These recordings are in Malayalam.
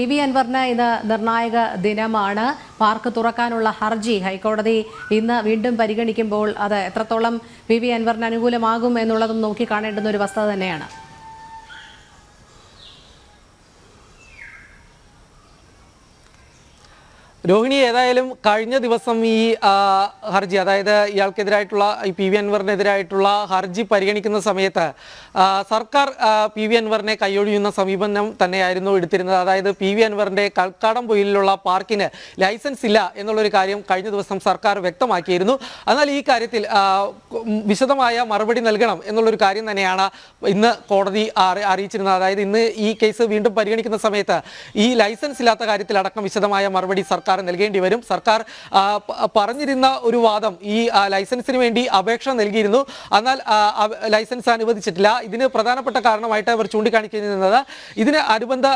പി വി അൻവറിന് ഇന്ന് നിർണായക ദിനമാണ്. പാർക്ക് തുറക്കാനുള്ള ഹർജി ഹൈക്കോടതി ഇന്ന് വീണ്ടും പരിഗണിക്കുമ്പോൾ അത് എത്രത്തോളം വി വി അൻവറിന് അനുകൂലമാകും എന്നുള്ളതും നോക്കി കാണേണ്ടുന്ന ഒരു വസ്തുത തന്നെയാണ്. രോഹിണി ഏതായാലും കഴിഞ്ഞ ദിവസം ഈ ഹർജി അതായത് ഇയാൾക്കെതിരായിട്ടുള്ള ഈ പി വി അൻവറിനെതിരായിട്ടുള്ള ഹർജി പരിഗണിക്കുന്ന സമയത്ത് സർക്കാർ പി വി അൻവറിനെ കൈയൊഴിയുന്ന സമീപനം തന്നെയായിരുന്നു എടുത്തിരുന്നത്. അതായത് പി വി അൻവറിന്റെ കൽക്കാടം പൊയിലുള്ള പാർക്കിന് ലൈസൻസ് ഇല്ല എന്നുള്ളൊരു കാര്യം കഴിഞ്ഞ ദിവസം സർക്കാർ വ്യക്തമാക്കിയിരുന്നു. എന്നാൽ ഈ കാര്യത്തിൽ വിശദമായ മറുപടി നൽകണം എന്നുള്ളൊരു കാര്യം തന്നെയാണ് ഇന്ന് കോടതി അറിയിച്ചിരുന്നത്. അതായത് ഇന്ന് ഈ കേസ് വീണ്ടും പരിഗണിക്കുന്ന സമയത്ത് ഈ ലൈസൻസ് ഇല്ലാത്ത കാര്യത്തിൽ അടക്കം വിശദമായ മറുപടി സർക്കാർ നൽകേണ്ടി വരും. സർക്കാർ പറഞ്ഞിരുന്ന ഒരു വാദം ഈ ലൈസൻസിന് വേണ്ടി അപേക്ഷ നൽകിയിരുന്നു. എന്നാൽ ലൈസൻസ് അനുവദിച്ചിട്ടില്ല. ഇതിന് പ്രധാനപ്പെട്ട കാരണമായിട്ട് അവർ ചൂണ്ടിക്കാണിക്കുന്നത് ഇതിന് അനുബന്ധ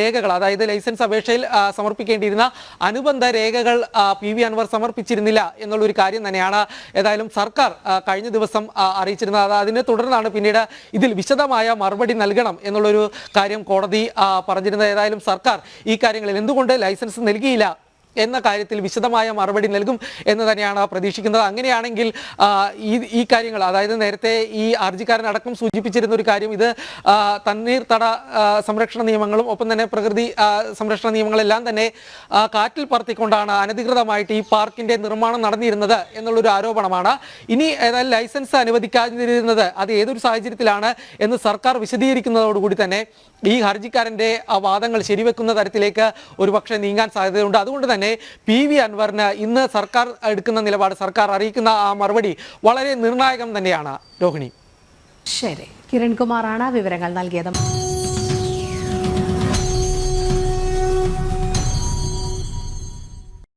രേഖകൾ അതായത് ലൈസൻസ് അപേക്ഷയിൽ സമർപ്പിക്കേണ്ടിയിരുന്ന അനുബന്ധ രേഖകൾ പി വി അൻവർ സമർപ്പിച്ചിരുന്നില്ല എന്നുള്ളൊരു കാര്യം തന്നെയാണ് ഏതായാലും സർക്കാർ കഴിഞ്ഞ ദിവസം അറിയിച്ചിരുന്നത്. അത് അതിനെ തുടർന്നാണ് പിന്നീട് ഇതിൽ വിശദമായ മറുപടി നൽകണം എന്നുള്ളൊരു കാര്യം കോടതി പറഞ്ഞിരുന്നത്. ഏതായാലും സർക്കാർ ഈ കാര്യങ്ങളിൽ എന്തുകൊണ്ട് ലൈസൻസ് നൽകിയില്ല എന്ന കാര്യത്തിൽ വിശദമായ മറുപടി നൽകും എന്ന് തന്നെയാണ് പ്രതീക്ഷിക്കുന്നത്. അങ്ങനെയാണെങ്കിൽ ഈ ഈ കാര്യങ്ങൾ അതായത് നേരത്തെ ഈ അടക്കം സൂചിപ്പിച്ചിരുന്ന ഒരു കാര്യം ഇത് തണ്ണീർ തണ്ണീർത്തട സംരക്ഷണ നിയമങ്ങളും ഒപ്പം തന്നെ പ്രകൃതി സംരക്ഷണ നിയമങ്ങളെല്ലാം തന്നെ കാറ്റിൽ പറത്തിക്കൊണ്ടാണ് അനധികൃതമായിട്ട് ഈ പാർക്കിന്റെ നിർമ്മാണം നടന്നിരുന്നത് എന്നുള്ളൊരു ആരോപണമാണ്. ഇനി ഏതായാലും ലൈസൻസ് അനുവദിക്കാതിരുന്നത് അത് ഏതൊരു സാഹചര്യത്തിലാണ് എന്ന് സർക്കാർ വിശദീകരിക്കുന്നതോടുകൂടി തന്നെ ഈ ഹർജിക്കാരന്റെ വാദങ്ങൾ ശരിവെക്കുന്ന തരത്തിലേക്ക് ഒരുപക്ഷെ നീങ്ങാൻ സാധ്യതയുണ്ട്. അതുകൊണ്ട് തന്നെ പി വി അൻവറിന് ഇന്ന് സർക്കാർ എടുക്കുന്ന നിലപാട് സർക്കാർ അറിയിക്കുന്ന ആ മറുപടി വളരെ നിർണായകം തന്നെയാണ്. രോഹിണി. ശരി. കിരൺകുമാറാണ് വിവരങ്ങൾ നൽകിയത്.